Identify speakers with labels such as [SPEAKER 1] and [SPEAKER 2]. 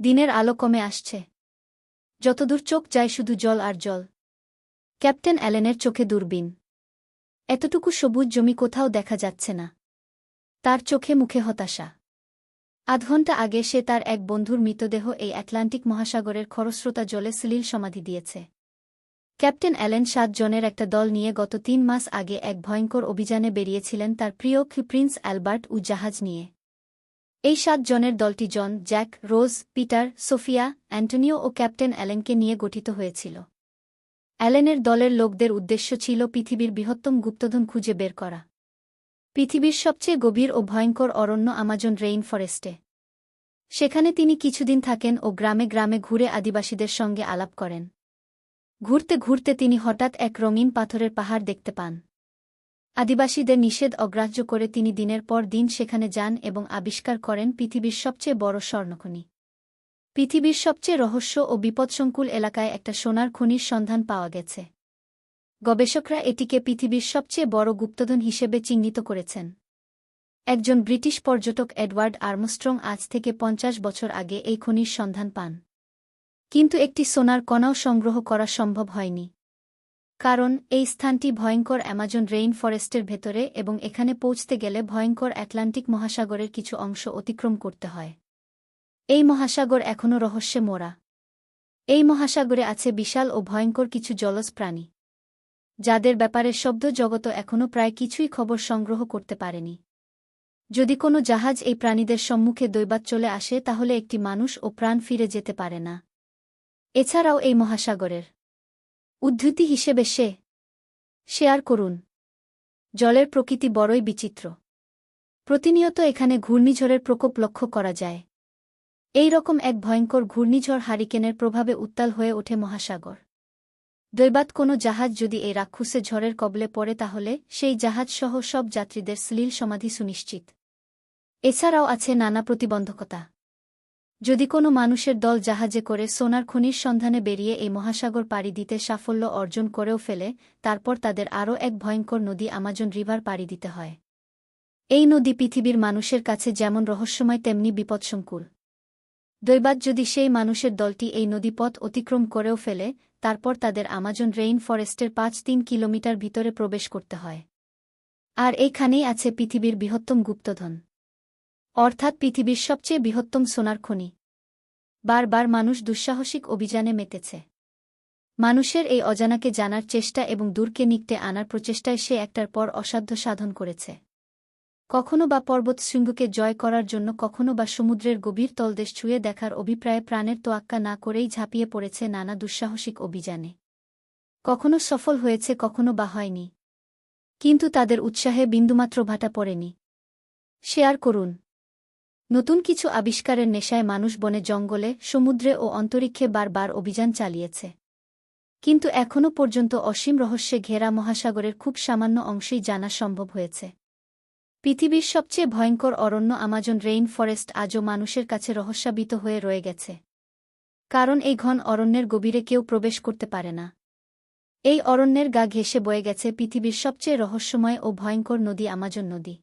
[SPEAKER 1] দিনের আলো কমে আসছে। যতদূর চোখ যায় শুধু জল আর জল। ক্যাপ্টেন অ্যালেনের চোখে দূরবীন। এতটুকু সবুজ জমি কোথাও দেখা যাচ্ছে না। তার চোখে মুখে হতাশা। আধ ঘণ্টা আগে সে তার এক বন্ধুর মৃতদেহ এই অ্যাটলান্টিক মহাসাগরের খরস্রোতা জলে সলিল সমাধি দিয়েছে। ক্যাপ্টেন অ্যালেন সাত জনের একটা দল নিয়ে গত তিন মাস আগে এক ভয়ঙ্কর অভিযানে বেরিয়েছিলেন তার প্রিয় প্রিন্স অ্যালবার্ট উ জাহাজ নিয়ে। এই সাত জনের দলটি John, Jack, Rose, Peter, Sophia, Antonio ও ক্যাপ্টেন অ্যালেনকে নিয়ে গঠিত হয়েছিল। অ্যালেনের দলের লোকদের উদ্দেশ্য ছিল পৃথিবীর বৃহত্তম গুপ্তধন খুঁজে বের করা। পৃথিবীর সবচেয়ে গভীর ও ভয়ঙ্কর অরণ্য আমাজন রেইন ফরেস্টে। সেখানে তিনি কিছুদিন থাকেন ও গ্রামে গ্রামে ঘুরে আদিবাসীদের সঙ্গে আলাপ করেন। ঘুরতে ঘুরতে তিনি হঠাৎ এক রঙিন পাথরের পাহাড় দেখতে পান। আদিবাসীদের নিষেধ অগ্রাহ্য করে তিনি দিনের পর দিন সেখানে যান এবং আবিষ্কার করেন পৃথিবীর সবচেয়ে বড় স্বর্ণখনি। পৃথিবীর সবচেয়ে রহস্য ও বিপদসংকুল এলাকায় একটা সোনার খনির সন্ধান পাওয়া গেছে। গবেষকরা এটিকে পৃথিবীর সবচেয়ে বড় গুপ্তধন হিসেবে চিহ্নিত করেছেন। একজন ব্রিটিশ পর্যটক এডওয়ার্ড আর্মস্ট্রং আজ থেকে পঞ্চাশ বছর আগে এই খনির সন্ধান পান। কিন্তু একটি সোনার কণাও সংগ্রহ করা সম্ভব হয়নি। কারণ, এই স্থানটি ভয়ঙ্কর অ্যামাজন রেইন ফরেস্টের ভেতরে এবং এখানে পৌঁছতে গেলে ভয়ঙ্কর অ্যাটলান্টিক মহাসাগরের কিছু অংশ অতিক্রম করতে হয়। এই মহাসাগর এখনও রহস্যে মোড়া। এই মহাসাগরে আছে বিশাল ও ভয়ঙ্কর কিছু জলজ প্রাণী। যাদের ব্যাপারে শব্দ জগত এখনও প্রায় কিছুই খবর সংগ্রহ করতে পারেনি। যদি কোনো জাহাজ এই প্রাণীদের সম্মুখে দৈবাত চলে আসে, তাহলে একটি মানুষ ও প্রাণ ফিরে যেতে পারে না। এছাড়াও এই মহাসাগরের উদ্ধৃতি হিসেবে সে, শেয়ার করুন। জলের প্রকৃতি বড়ই বিচিত্র। প্রতিনিয়ত এখানে ঘূর্ণিঝড়ের প্রকোপ লক্ষ্য করা যায়। এই রকম এক ভয়ঙ্কর ঘূর্ণিঝড় হারিকেনের প্রভাবে উত্তাল হয়ে ওঠে মহাসাগর। দৈবাত কোনো জাহাজ যদি এই রাক্ষুসে ঝড়ের কবলে পড়ে তাহলে সেই জাহাজসহ সব যাত্রীদের শ্লীল সমাধি সুনিশ্চিত। এছাড়াও আছে নানা প্রতিবন্ধকতা। যদি কোনো মানুষের দল জাহাজে করে সোনার খনির সন্ধানে বেরিয়ে এই মহাসাগর পাড়ি দিতে সাফল্য অর্জন করেও ফেলে, তারপর তাদের আরও এক ভয়ঙ্কর নদী আমাজন রিভার পাড়ি দিতে হয়। এই নদী পৃথিবীর মানুষের কাছে যেমন রহস্যময়, তেমনি বিপদসংকুল। দৈবাত যদি সেই মানুষের দলটি এই নদীপথ অতিক্রম করেও ফেলে, তারপর তাদের আমাজন রেইন ফরেস্টের পাঁচ তিন কিলোমিটার ভিতরে প্রবেশ করতে হয়। আর এইখানেই আছে পৃথিবীর বৃহত্তম গুপ্তধন। অর্থাৎ পৃথিবীর সবচেয়ে বৃহত্তম সোনার খনি। বারবার মানুষ দুঃসাহসিক অভিযানে মেতেছে। মানুষের এই অজানাকে জানার চেষ্টা এবং দূরকে নিকটে আনার প্রচেষ্টায় সে একটার পর অসাধ্য সাধন করেছে। কখনো বা পর্বত শৃঙ্গকে জয় করার জন্য, কখনো বা সমুদ্রের গভীর তলদেশ ছুঁয়ে দেখার অভিপ্রায়ে প্রাণের তোয়াক্কা না করেই ঝাঁপিয়ে পড়েছে নানা দুঃসাহসিক অভিযানে। কখনো সফল হয়েছে, কখনো বা হয়নি। কিন্তু তাদের উৎসাহে বিন্দুমাত্র ভাটা পড়েনি। শেয়ার করুন। নতুন কিছু আবিষ্কারের নেশায় মানুষ বনে জঙ্গলে, সমুদ্রে ও অন্তরিক্ষে বারবার অভিযান চালিয়েছে। কিন্তু এখনও পর্যন্ত অসীম রহস্যে ঘেরা মহাসাগরের খুব সামান্য অংশেই জানা সম্ভব হয়েছে। পৃথিবীর সবচেয়ে ভয়ঙ্কর অরণ্য আমাজন রেইন ফরেস্ট আজও মানুষের কাছে রহস্যাবিত হয়ে রয়ে গেছে। কারণ এই ঘন অরণ্যের গভীরে কেউ প্রবেশ করতে পারে না। এই অরণ্যের গা ঘেঁষে বয়ে গেছে পৃথিবীর সবচেয়ে রহস্যময় ও ভয়ঙ্কর নদী আমাজন নদী।